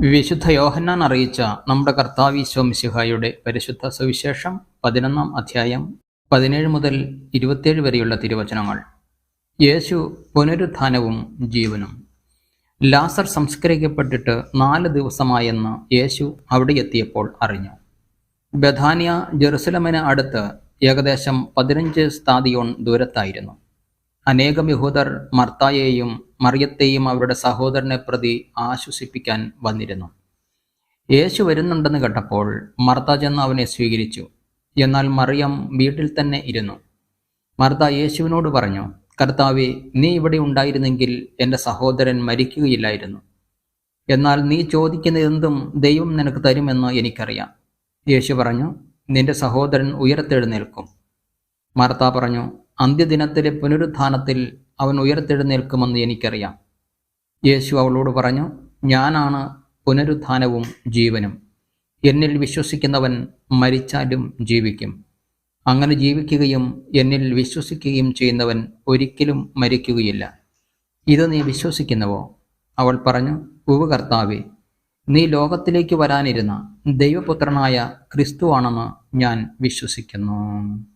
വിശുദ്ധ യോഹന്നാൻ അറിയിച്ച നമ്മുടെ കർത്താവീശോ മിശിഹായുടെ പരിശുദ്ധ സുവിശേഷം പതിനൊന്നാം അധ്യായം പതിനേഴ് മുതൽ ഇരുപത്തിയേഴ് വരെയുള്ള തിരുവചനങ്ങൾ. യേശു പുനരുത്ഥാനവും ജീവനും. ലാസർ സംസ്കരിക്കപ്പെട്ടിട്ട് നാല് ദിവസമായെന്ന് യേശു അവിടെ എത്തിയപ്പോൾ അറിഞ്ഞു. ബഥാനിയ ജെറുസലമിന് അടുത്ത് ഏകദേശം പതിനഞ്ച് സ്ഥാതിയോൺ ദൂരത്തായിരുന്നു. അനേകം യഹൂദർ മർത്തായെയും മറിയത്തെയും അവരുടെ സഹോദരനെ പ്രതി ആശ്വസിപ്പിക്കാൻ വന്നിരുന്നു. യേശു വരുന്നുണ്ടെന്ന് കേട്ടപ്പോൾ മർത്ത ചെന്ന് അവനെ സ്വീകരിച്ചു. എന്നാൽ മറിയം വീട്ടിൽ തന്നെ ഇരുന്നു. മർത്ത യേശുവിനോട് പറഞ്ഞു കർത്താവെ നീ ഇവിടെ ഉണ്ടായിരുന്നെങ്കിൽ എന്റെ സഹോദരൻ മരിക്കുകയില്ലായിരുന്നു. എന്നാൽ നീ ചോദിക്കുന്ന എന്തും ദൈവം നിനക്ക് തരുമെന്ന് എനിക്കറിയാം. യേശു പറഞ്ഞു നിന്റെ സഹോദരൻ ഉയരത്തെഴുന്നേൽക്കും മാർത്ത പറഞ്ഞു അന്ത്യദിനത്തിലെ പുനരുത്ഥാനത്തിൽ അവൻ ഉയർത്തെഴുന്നേൽക്കുമെന്ന് എനിക്കറിയാം. യേശു അവളോട് പറഞ്ഞു ഞാനാണ് പുനരുത്ഥാനവും ജീവനും. എന്നിൽ വിശ്വസിക്കുന്നവൻ മരിച്ചാലും ജീവിക്കും. അങ്ങനെ ജീവിക്കുകയും എന്നിൽ വിശ്വസിക്കുകയും ചെയ്യുന്നവൻ ഒരിക്കലും മരിക്കുകയില്ല. ഇത് നീ വിശ്വസിക്കുന്നുവോ? അവൾ പറഞ്ഞു ഉവ കർത്താവേ നീ ലോകത്തിലേക്ക് വരാനിരുന്ന ദൈവപുത്രനായ ക്രിസ്തുവാണെന്ന് ഞാൻ വിശ്വസിക്കുന്നു.